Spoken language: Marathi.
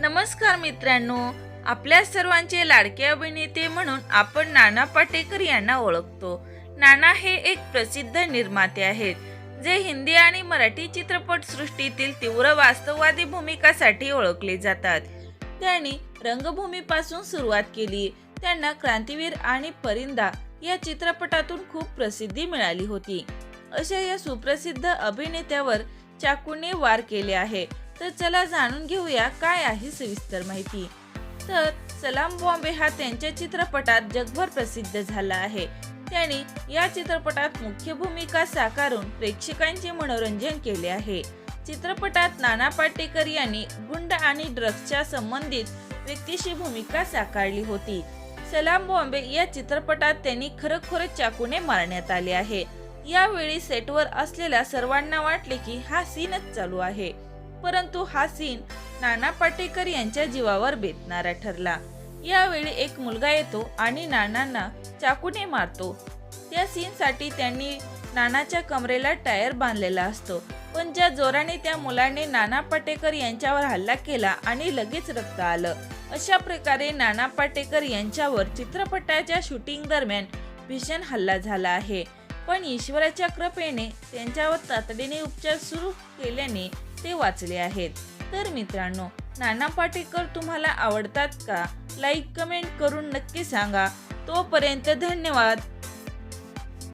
नमस्कार मित्रांनो आपल्या सर्वांचे लाडके अभिनेते म्हणून आपण नाना पाटेकर यांना ओळखतो. नाना हे एक प्रसिद्ध निर्माते आहेत जे हिंदी आणि मराठी चित्रपट सृष्टीतील तीव्र वास्तववादी भूमिकासाठी ओळखले जातात. त्यांनी रंगभूमीपासून सुरुवात केली. त्यांना क्रांतीवीर आणि परिंदा या चित्रपटातून खूप प्रसिद्धी मिळाली होती. अशा या सुप्रसिद्ध अभिनेत्यावर चाकूने वार केले आहे. तर चला जाणून घेऊया काय आहे सविस्तर माहिती. तर सलाम बॉम्बे हा त्यांच्या चित्रपटात जगभर प्रसिद्ध झाला आहे. त्याने या चित्रपटात मुख्य भूमिका साकारून प्रेक्षकांचे मनोरंजन केले आहे. चित्रपटात नाना पाटेकर यांनी गुंड आणि ड्रग्सच्या संबंधित व्यक्तीशी भूमिका साकारली होती. सलाम बॉम्बे या चित्रपटात त्यांनी खरोखरच चाकूने मारण्यात आले आहे. यावेळी सेटवर असलेल्या सर्वांना वाटले की हा सीनच चालू आहे. परंतु हा सीन नाना पाटेकर यांच्या जीवावर बेतणारा ठरला. यावेळी एक मुलगा येतो आणि नानांना चाकूने मारतो. त्या सीनसाठी त्यांनी नानाच्या कमरेला टायर बांधलेला असतो. पण ज्या जोराने त्या मुलाने नाना पाटेकर यांच्यावर हल्ला केला आणि लगेच रक्त आलं अशा प्रकारे नाना पाटेकर यांच्यावर चित्रपटाच्या शूटिंग दरम्यान भीषण हल्ला झाला आहे. पण ईश्वराच्या कृपेने त्यांच्यावर तातडीने उपचार सुरू केल्याने ते वाचले आहेत. तर मित्रांनो नाना पाटेकर तुम्हाला आवडतात का? लाईक कमेंट करून नक्की सांगा. तोपर्यंत धन्यवाद.